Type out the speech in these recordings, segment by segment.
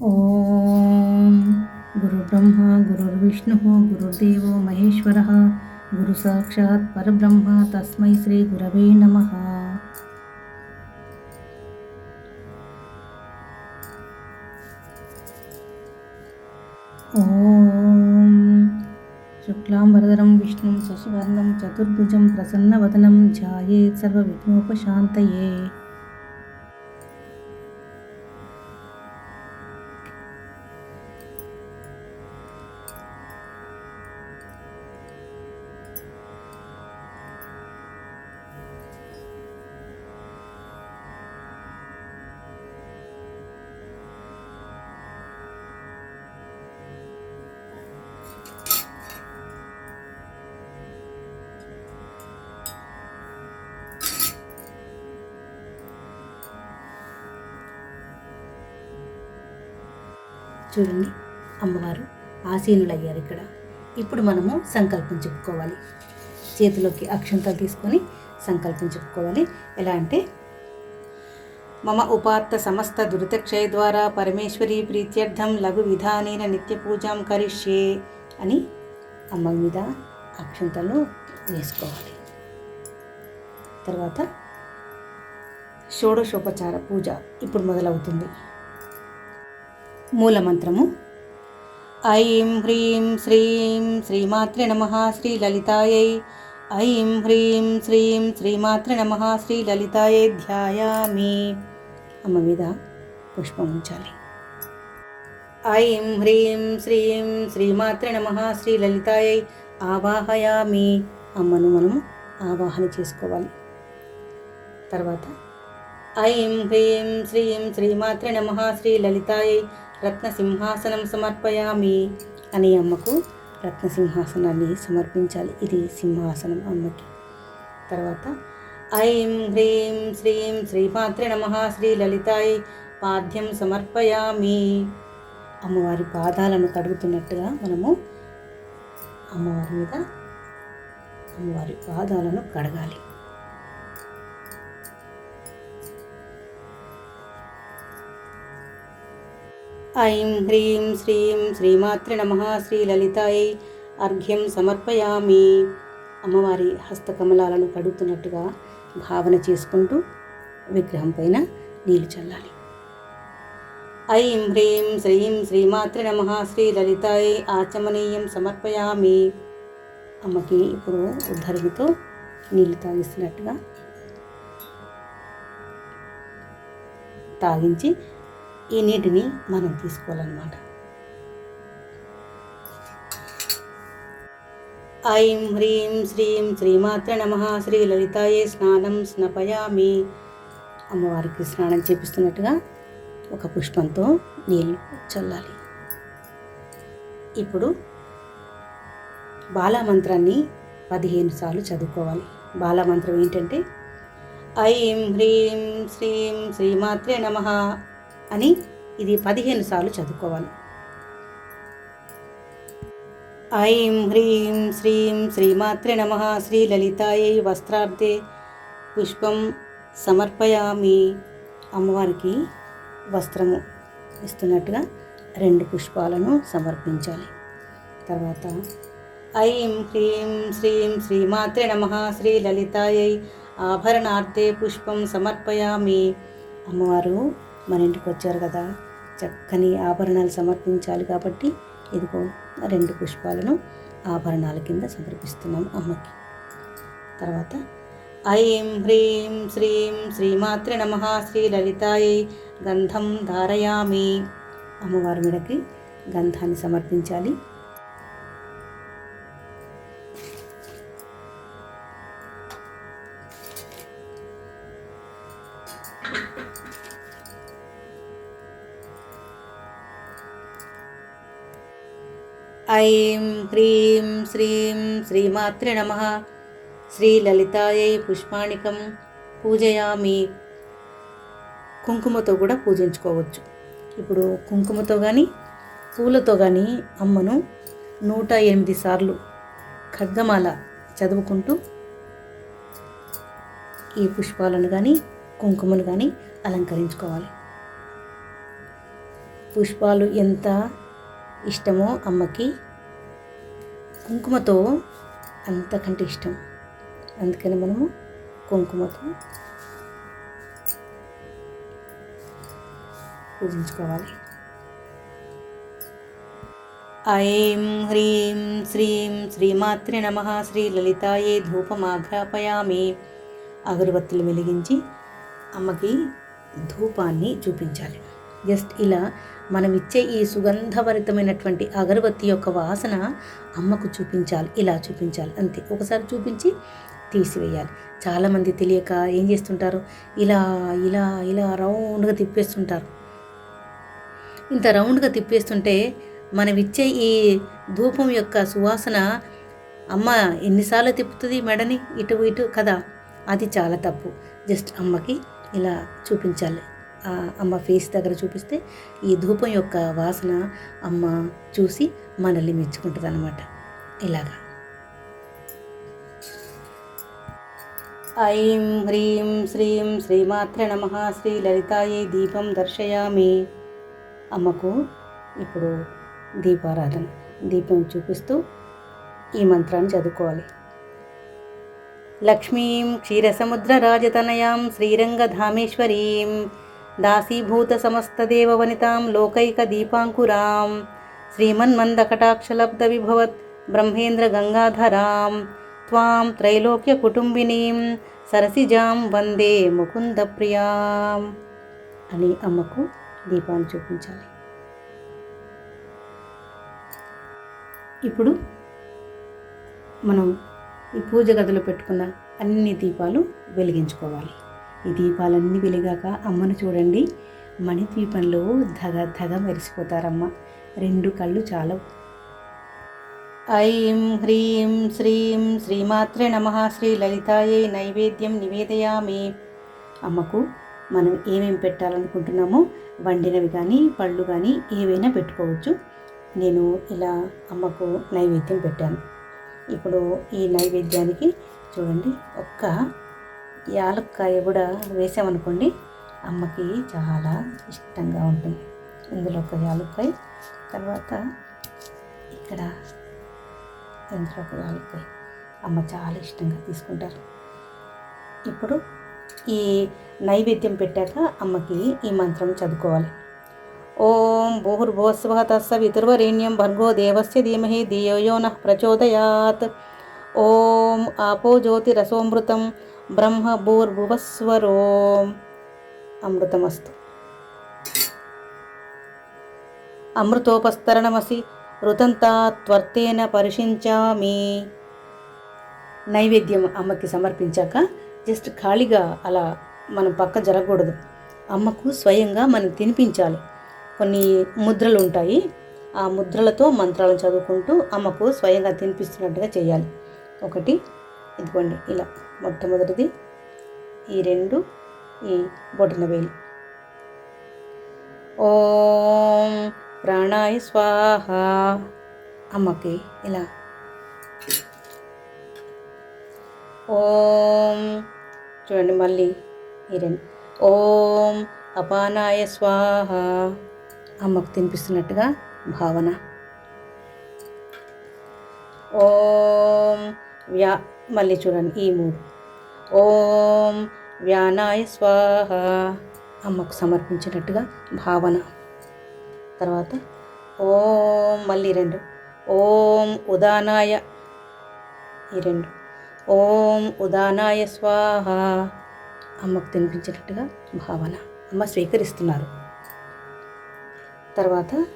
ఓం గురు బ్రహ్మ గురుర్విష్ణు గురుదేవ మహేశ్వర గురు సాక్షాత్ పరబ్రహ్మ తస్మై శ్రీ గురవే నమ. ఓం శుక్లాంబరదరం విష్ణుం శశివర్ణం చతుర్భుజం ప్రసన్నవదనం ధ్యాయేత్ సర్వవిఘ్నోపశాంతయే. చూడండి. అమ్మవారు ఆసీనులయ్యారు ఇక్కడ. ఇప్పుడు మనము సంకల్పం చెప్పుకోవాలి. చేతిలోకి అక్షంతలు తీసుకొని సంకల్పం చెప్పుకోవాలి. ఎలా అంటే మమ ఉపాత్త సమస్త దురితక్షయ ద్వారా పరమేశ్వరి ప్రీత్యర్థం లఘు విధానేన నిత్య పూజాం కరిష్యే అని అమ్మ మీద అక్షంతలు వేసుకోవాలి. తర్వాత షోడశోపచార పూజ ఇప్పుడు మొదలవుతుంది. మూలమంత్రము. ఐం హ్రీం శ్రీం శ్రీమాత్రే నమ శ్రీ లలితాయై. ఐం హ్రీం శ్రీం శ్రీమాత్రే నమ శ్రీ లలితాయై ధ్యాయామి. అమ్మ మీద పుష్పం ఉంచాలి. ఐం హ్రీం శ్రీం శ్రీమాత్రే నమ శ్రీ లలితాయై ఆవాహయామి. అమ్మను మనము ఆవాహన చేసుకోవాలి. తర్వాత ఐం హ్రీం శ్రీం శ్రీమాత్రే నమ శ్రీ లలితాయై రత్న సింహాసనం సమర్పయామి అని అమ్మకు రత్న సింహాసనాన్ని సమర్పించాలి. ఇది సింహాసనం అమ్మకి. తర్వాత ఐం హ్రీం శ్రీం శ్రీమాత్రే నమ శ్రీ లలితాయి పాద్యం సమర్పయామి. అమ్మవారి పాదాలను కడుగుతున్నట్టుగా మనము అమ్మవారి మీద అమ్మవారి పాదాలను కడగాలి. ఐం హ్రీం శ్రీం శ్రీమాత్ర నమ శ్రీ లలితాయై అర్ఘ్యం సమర్పయామి. అమ్మవారి హస్తకమలాలను కడుగుతున్నట్టుగా భావన చేసుకుంటూ విగ్రహం పైన నీళ్ళు చల్లాలి. ఐం హ్రీం శ్రీం శ్రీమాత్ర నమ శ్రీ లలితాయై ఆచమనీయం సమర్పయామి. అమ్మకి ఇప్పుడు ఉద్ధరణతో నీళ్ళు తాగిస్తున్నట్టుగా తాగించి ఈ నీటిని మనం తీసుకోవాలన్నమాట. ఐం హ్రీం శ్రీం శ్రీమాత్ర నమ. శ్రీ లలితాయే స్నానం స్నపయామి. అమ్మవారికి స్నానం చేపిస్తున్నట్టుగా ఒక పుష్పంతో నీళ్ళు చల్లాలి. ఇప్పుడు బాలమంత్రాన్ని పదిహేను సార్లు చదువుకోవాలి. బాలమంత్రం ఏంటంటే ఐం హ్రీం శ్రీం శ్రీమాత్రే నమ. అని ఇది పదిహేను సార్లు చదువుకోవాలి. ఐం హ్రీం శ్రీం శ్రీమాత్రే నమ. శ్రీ లలితాయై వస్త్రార్థే పుష్పం సమర్పయామి. అమ్మవారికి వస్త్రము ఇస్తున్నట్టుగా రెండు పుష్పాలను సమర్పించాలి. తర్వాత ఐం హ్రీం శ్రీం శ్రీమాత్రే నమ. శ్రీ లలితాయై ఆభరణార్థే పుష్పం సమర్పయామి. అమ్మవారు మన ఇంటికి వచ్చారు కదా చక్కని ఆభరణాలు సమర్పించాలి కాబట్టి ఇదిగో రెండు పుష్పాలను ఆభరణాల కింద సమర్పిస్తున్నాం అమ్మకి. తర్వాత ఐం హ్రీం శ్రీం శ్రీమాత్ర నమ శ్రీ లలితాయై గంధం ధారయామి. అమ్మవారి మీదకి గంధాన్ని సమర్పించాలి. ఐం హ్రీం శ్రీం శ్రీమాత్రే నమ. శ్రీలలితాయై పుష్పాణికం పూజయామి. కుంకుమతో కూడా పూజించుకోవచ్చు. ఇప్పుడు కుంకుమతో కానీ పూలతో కానీ అమ్మను నూట ఎనిమిది సార్లు ఖడ్గమాల చదువుకుంటూ ఈ పుష్పాలను కానీ కుంకుమను కానీ అలంకరించుకోవాలి. పుష్పాలు ఎంత ఇష్టమో అమ్మకి కుంకుమతో అంతకంటే ఇష్టం. అందుకని మనము కుంకుమతో పూజించుకోవాలి. ఐం హ్రీం శ్రీం శ్రీమాత్రే నమ. శ్రీ లలితాయే ధూపం ఆఘ్రాపయామి అగరబత్తులు వెలిగించి అమ్మకి ధూపాన్ని చూపించాలి. జస్ట్ ఇలా మనం ఇచ్చే ఈ సుగంధభరితమైనటువంటి అగరబత్తి యొక్క వాసన అమ్మకు చూపించాలి ఇలా చూపించాలి అంతే. ఒకసారి చూపించి తీసివేయాలి. చాలామంది తెలియక ఏం చేస్తుంటారు? ఇలా ఇలా ఇలా రౌండ్గా తిప్పేస్తుంటారు. ఇంత రౌండ్గా తిప్పేస్తుంటే మనం ఇచ్చే ఈ ధూపం యొక్క సువాసన అమ్మ ఎన్నిసార్లు తిప్పుతుంది మెడని? ఇటు ఇటు కదా? అది చాలా తప్పు. జస్ట్ అమ్మకి ఇలా చూపించాలి. అమ్మ ఫేస్ దగ్గర చూపిస్తే ఈ ధూపం యొక్క వాసన అమ్మ చూసి మనల్ని మెచ్చుకుంటుంది అనమాట ఇలాగా. ఐం హ్రీం శ్రీం శ్రీమాత్ర నమ. శ్రీ లలితాయే దీపం దర్శయామి. అమ్మకు ఇప్పుడు దీపారాధన. దీపం చూపిస్తూ ఈ మంత్రాన్ని చదువుకోవాలి. లక్ష్మీం క్షీరసముద్రరాజతనయాం శ్రీరంగధామేశ్వరీం. దాసీభూత సమస్తదేవవనితాం లోకైక దీపాంకురాం శ్రీమన్మందకటాక్షలబ్ధ విభవత్ బ్రహ్మేంద్ర గంగాధరాం త్వాం త్రైలోక్య కుటుంబినీం సరసిజాం వందే ముకుంద ప్రియాం అని అమ్మకు దీపాన్ని చూపించాలి ఇప్పుడు మనం ఈ పూజ గదిలో పెట్టుకున్న అన్ని దీపాలు వెలిగించుకోవాలి। ఈ దీపాలన్నీ వెలిగాక అమ్మను చూడండి. మణి దీపంలో ధగ ధగ మెరిసిపోతారమ్మ. రెండు కళ్ళు చాలా ఐం హ్రీం శ్రీం శ్రీమాత్రే నమ. శ్రీ లలితాయే నైవేద్యం నివేదయామి. అమ్మకు మనం ఏమేమి పెట్టాలనుకుంటున్నామో వండినవి కానీ పళ్ళు కానీ ఏవైనా పెట్టుకోవచ్చు. నేను ఇలా అమ్మకు నైవేద్యం పెట్టాను. ఇప్పుడు ఈ నైవేద్యానికి చూడండి. ఒక్క యాలక్కాయ కూడా వేసామనుకోండి అమ్మకి చాలా ఇష్టంగా ఉంటుంది. ఇందులో ఒక యాలక్కాయ తర్వాత ఇక్కడ ఇందులో ఒక యాలక్కాయ. అమ్మ చాలా ఇష్టంగా తీసుకుంటారు. ఇప్పుడు ఈ నైవేద్యం పెట్టాక అమ్మకి ఈ మంత్రం చదువుకోవాలి. ఓం భూర్భువస్వ తస్స వితుర్వరేణ్యం భర్గో దేవస్య ధీమహి ధియో నః ప్రచోదయాత్. ఓం ఆపో జ్యోతిరసోమృతం బ్రహ్మభూర్భువస్వరో. అమృతమస్తు. అమృతోపస్తరణమసి రుతంతాత్వర్తేన పరిశించామి. నైవేద్యం అమ్మకి సమర్పించాక జస్ట్ ఖాళీగా అలా మనం పక్క జరగకూడదు. అమ్మకు స్వయంగా మనం తినిపించాలి. కొన్ని ముద్రలు ఉంటాయి ఆ ముద్రలతో మంత్రాలను చదువుకుంటూ అమ్మకు స్వయంగా తినిపిస్తున్నట్టుగా చేయాలి. ఒకటి ఇదిగోండి ఇలా మొట్టమొదటిది ఈ రెండు ఈ బొటన వేలు. ఓం ప్రాణాయ స్వాహ. అమ్మకి ఇలా. ఓం చూడండి మళ్ళీ ఈ రెండు. ఓం అపానాయ స్వాహ. అమ్మకు తినిపిస్తున్నట్టుగా భావన. ఓం వ్యా మళ్ళీ చూడండి ఈ మూడు. ఓం వ్యానాయ స్వాహ. అమ్మకు సమర్పించినట్టుగా భావన. తర్వాత ఓం మళ్ళీ రెండు. ఓం ఉదానాయ. ఈ రెండు. ఓం ఉదానాయ స్వాహ. అమ్మకు తినిపించినట్టుగా భావన. అమ్మ స్వీకరిస్తున్నారు. తర్వాత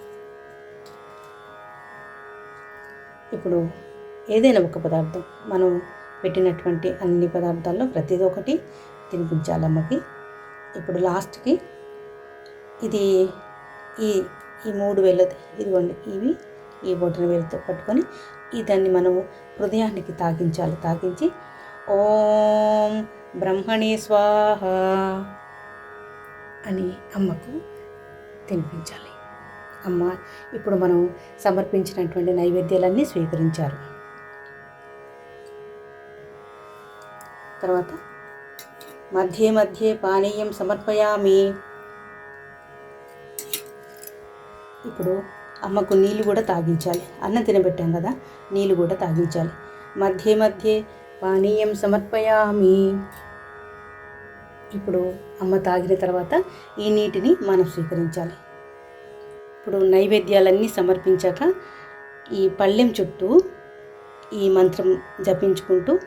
ఇప్పుడు ఏదైనా ఒక పదార్థం. మనం పెట్టినటువంటి అన్ని పదార్థాల్లో ప్రతిదీ ఒకటి తినిపించాలి అమ్మకి ఇప్పుడు లాస్ట్కి ఇది ఈ ఈ మూడు వేలది ఇదిగోండి ఇవి ఈ బొటన వేలతో పట్టుకొని ఈ దాన్ని మనము హృదయానికి తాకించాలి తాకించి ఓం బ్రహ్మణి స్వాహ అని అమ్మకు తినిపించాలి. అమ్మ ఇప్పుడు మనం సమర్పించినటువంటి నైవేద్యాలన్నీ స్వీకరించారు. తర్వాత మధ్య మధ్య పానీయం సమర్పయామి. ఇప్పుడు అమ్మకు నీళ్ళు కూడా తాగించాలి. అన్నం తినబెట్టాం కదా నీళ్ళు కూడా తాగించాలి. మధ్య మధ్య పానీయం సమర్పయామి. ఇప్పుడు అమ్మ తాగిన తర్వాత ఈ నీటిని మనం స్వీకరించాలి. ఇప్పుడు నైవేద్యాలన్నీ సమర్పించాక ఈ పళ్ళెం చుట్టూ ఈ మంత్రం జపించుకుంటూ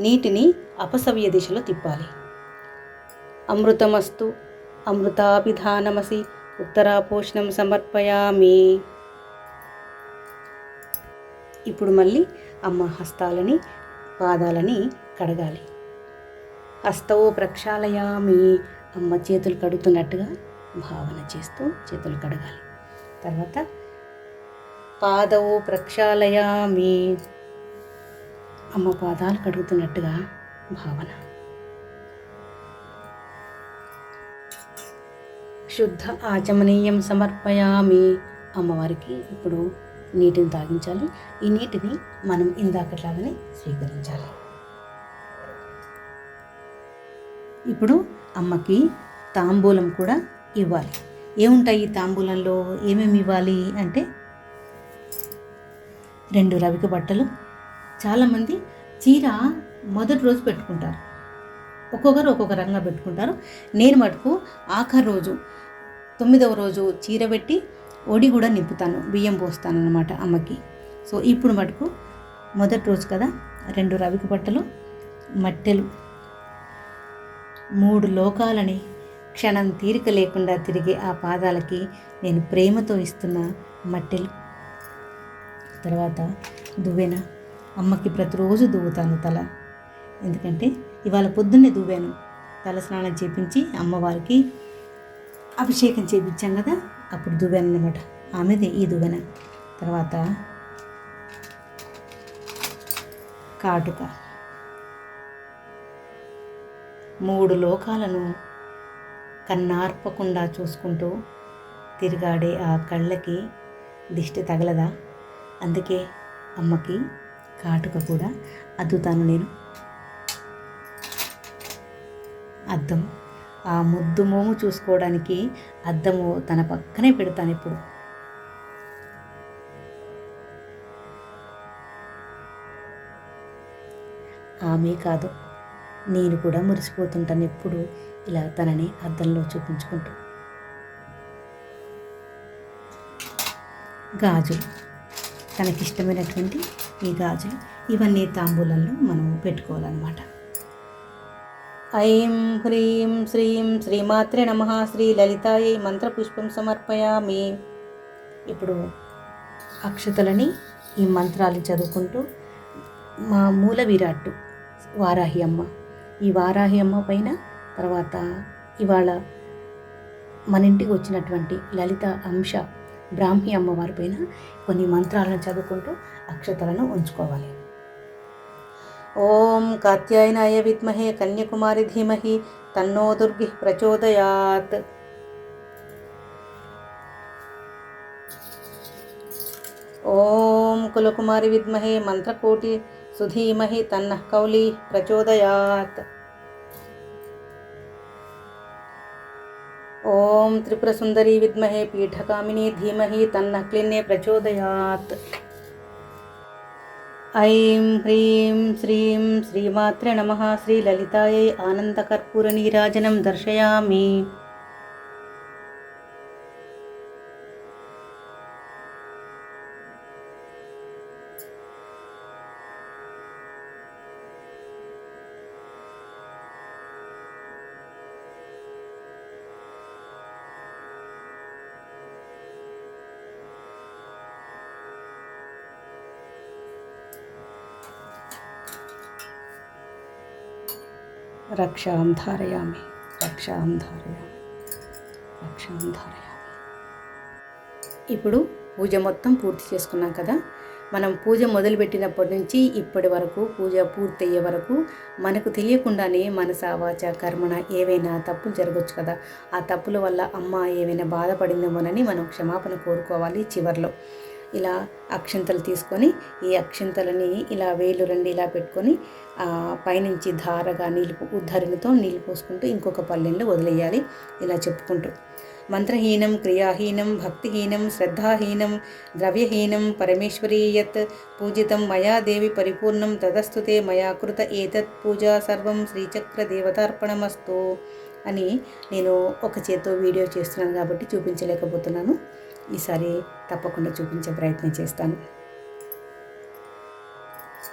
నీటిని అపసవ్య దిశలో తిప్పాలి. అమృతమస్తు అమృతాభిధానమసి ఉత్తరాపోషణం సమర్పయామి. ఇప్పుడు మళ్ళీ అమ్మ హస్తాలని పాదాలని కడగాలి. హస్తవు ప్రక్షాళయామి. అమ్మ చేతులు కడుగుతున్నట్టుగా భావన చేస్తూ చేతులు కడగాలి. తర్వాత పాదవు ప్రక్షాళయామి. అమ్మ పాదాలు కడుగుతున్నట్టుగా భావన. శుద్ధ ఆచమనీయం సమర్పయామి. అమ్మవారికి ఇప్పుడు నీటిని తాగించాలి. ఈ నీటిని మనం ఇందాకట్లాగానే స్వీకరించాలి. ఇప్పుడు అమ్మకి తాంబూలం కూడా ఇవ్వాలి. ఏముంటాయి ఈ తాంబూలంలో? ఏమేమి ఇవ్వాలి అంటే రెండు రవిక బట్టలు చాలామంది చీర మొదటి రోజు పెట్టుకుంటారు. ఒక్కొక్కరు ఒక్కొక్క రంగా పెట్టుకుంటారు. నేను మటుకు ఆఖరి రోజు తొమ్మిదవ రోజు చీర పెట్టి ఒడి కూడా నింపుతాను. బియ్యం పోస్తాను అనమాట అమ్మకి. సో ఇప్పుడు మటుకు మొదటి రోజు కదా రెండు రవికి బట్టలు మట్టెలు మూడు లోకాలని క్షణం తీరిక లేకుండా తిరిగే ఆ పాదాలకి నేను ప్రేమతో ఇస్తున్న మట్టెలు. తర్వాత దువ్వెన. అమ్మకి ప్రతిరోజు దువ్వుతాను తల. ఎందుకంటే ఇవాళ పొద్దున్నే దువ్వాను. తల స్నానం చేపించి అమ్మవారికి అభిషేకం చేపించాం కదా అప్పుడు దువ్వాను అనమాట ఆమెదే ఈ దువ్వెన. తర్వాత కాటుక. మూడు లోకాలను కన్నార్పకుండా చూసుకుంటూ తిరిగాడే ఆ కళ్ళకి దిష్టి తగలదా? అందుకే అమ్మకి కాటుక కూడా అద్దుతాను నేను. అద్దం. ఆ ముద్దు మోము చూసుకోవడానికి అద్దము తన పక్కనే పెడతాను ఇప్పుడు. ఆమె కాదు నేను కూడా మురిసిపోతుంటాను ఎప్పుడు ఇలా తనని అద్దంలో చూపించుకుంటూ. గాజులు తనకిష్టమైనటువంటి ఈ గాజులు ఇవన్నీ తాంబూలంలో మనం పెట్టుకోవాలన్నమాట. ఐం హ్రీం శ్రీం శ్రీమాత్రే నమ. శ్రీ లలితాయై మంత్రపుష్పం సమర్పయామి. ఇప్పుడు అక్షతలని ఈ మంత్రాలు చదువుకుంటూ మా మూల విరాట్టు వారాహి అమ్మ. ఈ వారాహి అమ్మ పైన తర్వాత ఇవాళ మన ఇంటికి వచ్చినటువంటి లలిత అంశ బ్రాహ్మి అమ్మవారి పైన కొన్ని మంత్రాలను చదువుకుంటూ అక్షతలను ఉంచుకోవాలి. ఓం కాత్యాయనాయ విద్మహే కన్యకుమారి ధీమహి తన్నో దుర్గి ప్రచోదయాత్. ఓం కులకుమారి విద్మహే మంత్రకోటి సుధీమహి తన్న కౌలి ప్రచోదయాత్. ఓం త్రిపురసుందరీ విద్మహే పీఠకామిని ధీమహి తన్నః క్లిన్నే ప్రచోదయాత్ ఐం హ్రీం శ్రీం శ్రీమాత్రే నమ శ్రీలలితాయై ఆనందకర్పూరనీరాజనం దర్శయామి రక్షాం ధారయామి రక్షాం ధారయామి రక్షాం ధారయామి ఇప్పుడు పూజ మొత్తం పూర్తి చేసుకున్నాం కదా? మనం పూజ మొదలుపెట్టినప్పటి నుంచి ఇప్పటి వరకు పూజ పూర్తయ్యే వరకు మనకు తెలియకుండానే మనస వాచ కర్మణ ఏవైనా తప్పులు జరగవచ్చు కదా? ఆ తప్పుల వల్ల అమ్మ ఏమైనా బాధపడిందేమోనని మనం క్షమాపణ కోరుకోవాలి చివర్లో. ఇలా అక్షంతలు తీసుకొని ఈ అక్షింతలని ఇలా వేలు రెండు ఇలా పెట్టుకొని పైనుంచి ధారగా నీళ్ళు ఉద్ధరణతో నీళ్ళు పోసుకుంటూ ఇంకొక పల్లెల్లో వదిలేయాలి. ఇలా చెప్పుకుంటూ. మంత్రహీనం క్రియాహీనం భక్తిహీనం శ్రద్ధాహీనం ద్రవ్యహీనం పరమేశ్వరీయత్ పూజితం మయా దేవి పరిపూర్ణం తదస్తుతే మయా కృత ఏతత్ పూజా సర్వం శ్రీచక్ర దేవతార్పణమస్తు అని నేను ఒక చేత్తో వీడియో చేస్తున్నాను కాబట్టి చూపించలేకపోతున్నాను. ఈసారి తప్పకుండా చూపించే ప్రయత్నం చేస్తాను.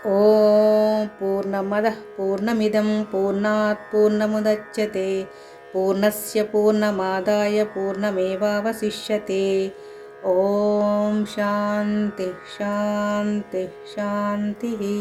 ఓం పూర్ణమద పూర్ణమిదం పూర్ణాత్ పూర్ణముదచ్యతే పూర్ణస్య పూర్ణమాదాయ పూర్ణమేవావశిష్యతే. ఓం శాంతి శాంతి శాంతి.